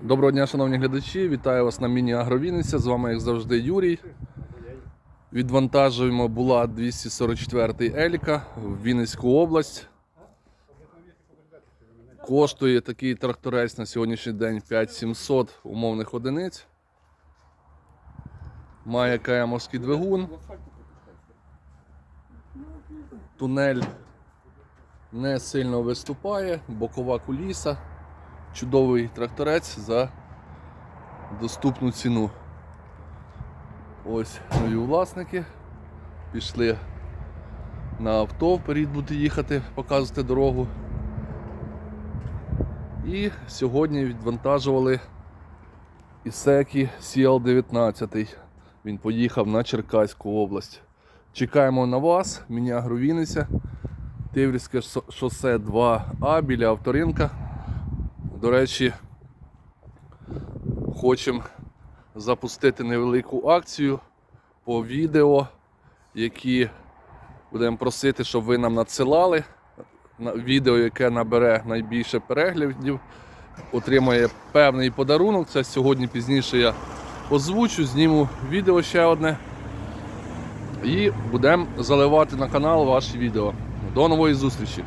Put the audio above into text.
Доброго дня, шановні глядачі. Вітаю вас на міні-агровіниця. З вами, як завжди, Юрій. Відвантажуємо була 244 Еліка в Вінницьку область. Коштує такий тракторець на сьогоднішній день 5700 умовних одиниць. Має каямовський двигун. Тунель не сильно виступає, бокова куліса. Чудовий тракторець за доступну ціну. Ось нові власники. Пішли на авто, вперед будуть їхати, показувати дорогу. І сьогодні відвантажували Ісекі CL-19. Він поїхав на Черкаську область. Чекаємо на вас, міні Агровіниця, Тиврівське шосе 2А біля авторинка. До речі, хочемо запустити невелику акцію по відео, які будемо просити, щоб ви нам надсилали. Відео, яке набере найбільше переглядів, отримає певний подарунок. Це сьогодні пізніше я озвучу, зніму відео ще одне. І будемо заливати на канал ваші відео. До нової зустрічі!